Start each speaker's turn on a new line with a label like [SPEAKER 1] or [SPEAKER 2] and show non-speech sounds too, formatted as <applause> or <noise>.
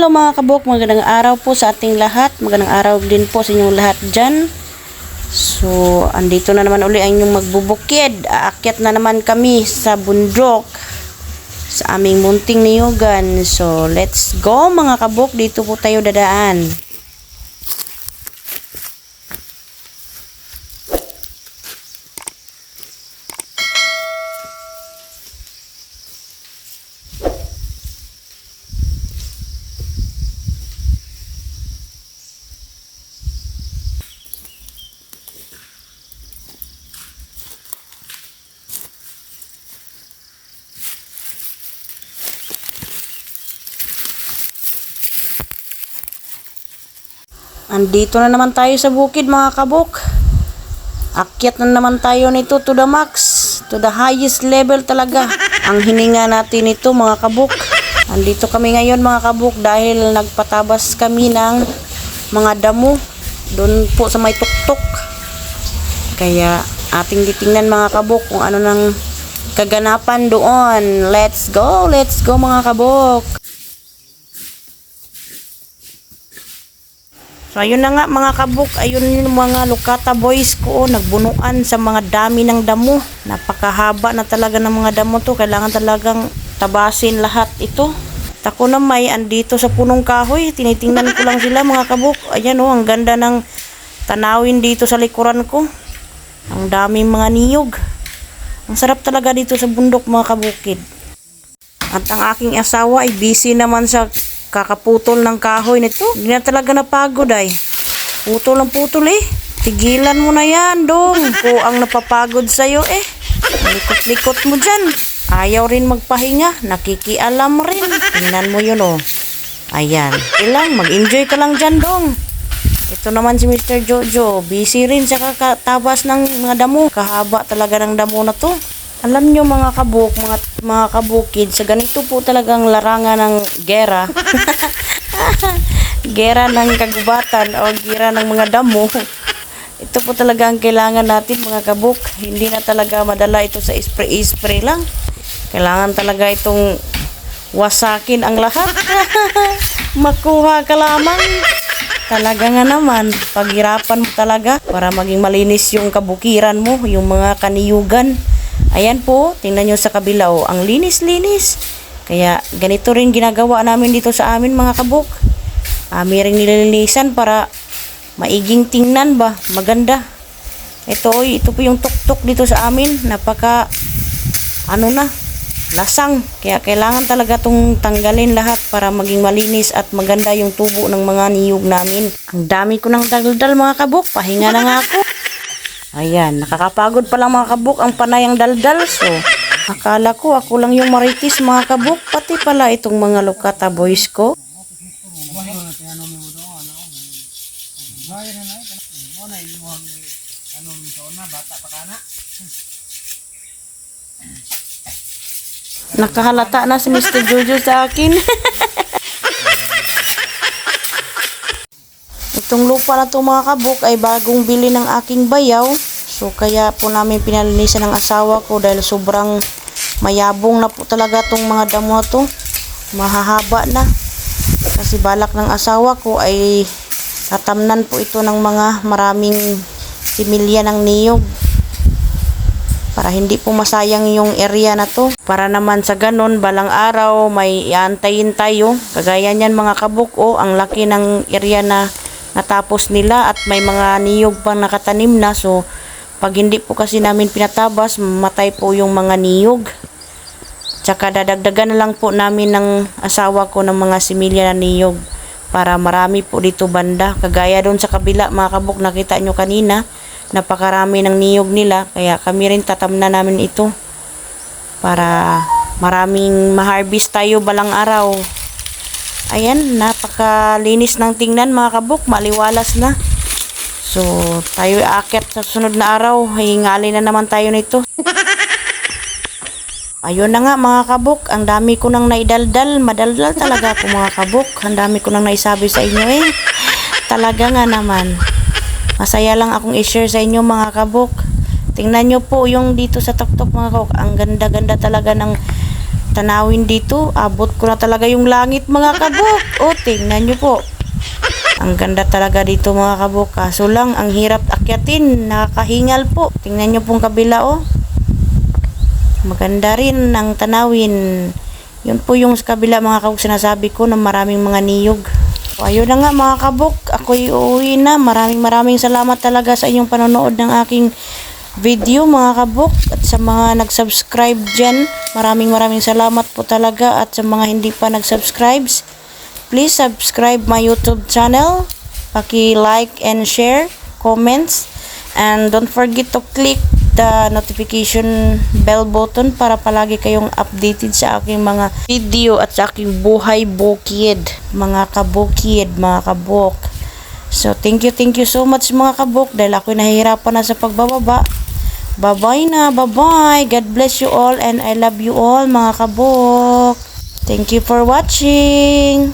[SPEAKER 1] Hello mga kabuk, magandang araw po sa ating lahat. Magandang araw din po sa inyong lahat dyan. So, andito na naman uli ang inyong magbubukid. Aakyat na naman kami sa bundok sa aming munting niyugan. So, let's go mga kabuk. Dito po tayo dadaan. Andito na naman tayo sa bukid mga kabuk. Akyat na naman tayo nito to the max, to the highest level talaga. Ang hininga natin ito mga kabuk. Andito kami ngayon mga kabuk dahil nagpatabas kami ng mga damo doon po sa may tuktok. Kaya ating titingnan mga kabuk kung ano nang kaganapan doon. Let's go, let's go mga kabuk. So ayun na nga mga kabuk, ayun yung mga Lukata boys ko, nagbunuan sa mga dami ng damo. Napakahaba na talaga ng mga damo to, kailangan talagang tabasin lahat ito. Tako na may andito sa punong kahoy, tinitingnan ko lang sila mga kabuk. Ayan oh, ang ganda ng tanawin dito sa likuran ko. Ang daming mga niyog. Ang sarap talaga dito sa bundok mga kabukid. At ang aking asawa ay busy naman sa kakaputol ng kahoy nito. Hindi na talaga napagod ay. Putol ang putol eh. Tigilan mo na yan, dong. Ko ang napapagod sa'yo eh. Likot-likot mo dyan. Ayaw rin magpahinga. Nakikialam rin. Tingnan mo yun oh. Ayan. Ilang, mag-enjoy ka lang dyan, dong. Ito naman si Mr. Jojo. Busy rin sa kakatabas ng mga damo. Kahaba talaga ng damo na to. Alam nyo mga kabuk, mga, mga kabukid, sa ganito po talagang larangan ng gera. <laughs> gera ng kagubatan o gera ng mga damo. Ito po talaga ang kailangan natin mga kabuk. Hindi na talaga madala ito sa spray-spray lang. Kailangan talaga itong wasakin ang lahat. <laughs> Makuha ka lamang. Talaga nga naman, paghirapan mo talaga para maging malinis yung kabukiran mo, yung mga kaniyugan. Ayan po, tingnan nyo sa kabila, oh, ang linis-linis. Kaya ganito rin ginagawa namin dito sa amin mga kabuk. Ami rin nililinisan para maiging tingnan ba, maganda. Ito, oy, ito po yung tuktok dito sa amin. Napaka, ano na, lasang. Kaya kailangan talaga itong tanggalin lahat para maging malinis at maganda yung tubo ng mga niyog namin. Ang dami ko ng daldal mga kabuk. Pahinga na nga ako. Ayan, nakakapagod pala mga kabuk ang panayang daldal. So, akala ko ako lang yung maritis mga kabuk. Pati pala itong mga lokata boys ko. Nakahalata na si Mr. Jojo sa akin. <laughs> Itong na to mga kabuk ay bagong bili ng aking bayaw. So kaya po namin pinalinisan ng asawa ko dahil sobrang mayabong na po talaga tong mga damo to. Mahahaba na. Kasi balak ng asawa ko ay tatamnan po ito ng mga maraming similya ng niyog para hindi po masayang yung area na to. Para naman sa ganon, balang araw may iantayin tayo. Kagaya niyan mga kabuk, oh, ang laki ng area na natapos nila at may mga niyog pang nakatanim na. So, pag hindi po kasi namin pinatabas, matay po yung mga niyog. Tsaka dadagdagan na lang po namin ng asawa ko ng mga similya na niyog para marami po dito banda. Kagaya doon sa kabila, mga kabuk, nakita nyo kanina, napakarami ng niyog nila. Kaya kami rin tatamna namin ito para maraming ma-harvest tayo balang araw. Ayan, napakalinis ng tingnan mga kabuk, maliwalas na. So, tayo aakyat sa sunod na araw, hingali na naman tayo nito. <laughs> Ayun na nga mga kabuk, ang dami ko nang naidaldal, madaldal talaga ako mga kabuk. Ang dami ko nang naisabi sa inyo eh. Talaga nga naman. Masaya lang akong i-share sa inyo mga kabuk. Tingnan nyo po yung dito sa tuktok mga kabuk. Ang ganda-ganda talaga ng tanawin dito. Abot ko na talaga yung langit mga kabuk. O, tingnan nyo po. Ang ganda talaga dito mga kabuk. Kaso lang, ang hirap akyatin. Nakakahingal po. Tingnan nyo pong kabila oh. Maganda rin ang tanawin. Yun po yung kabila mga kabuk sinasabi ko na maraming mga niyog. So, ayun na nga mga kabuk. Ako'y uuwi na. Maraming maraming salamat talaga sa inyong panonood ng aking video mga kabuk. At sa mga nag-subscribe dyan, maraming maraming salamat po talaga. At sa mga hindi pa nag-subscribes, please subscribe my YouTube channel. Paki-like and share, comments. And don't forget to click the notification bell button para palagi kayong updated sa aking mga video at sa aking buhay bukid. Mga kabukid, mga kabuk. So, thank you, thank you so much mga kabuk dahil ako'y nahihirapan na sa pagbababa. Bye-bye na, bye-bye. God bless you all and I love you all mga kabuk. Thank you for watching.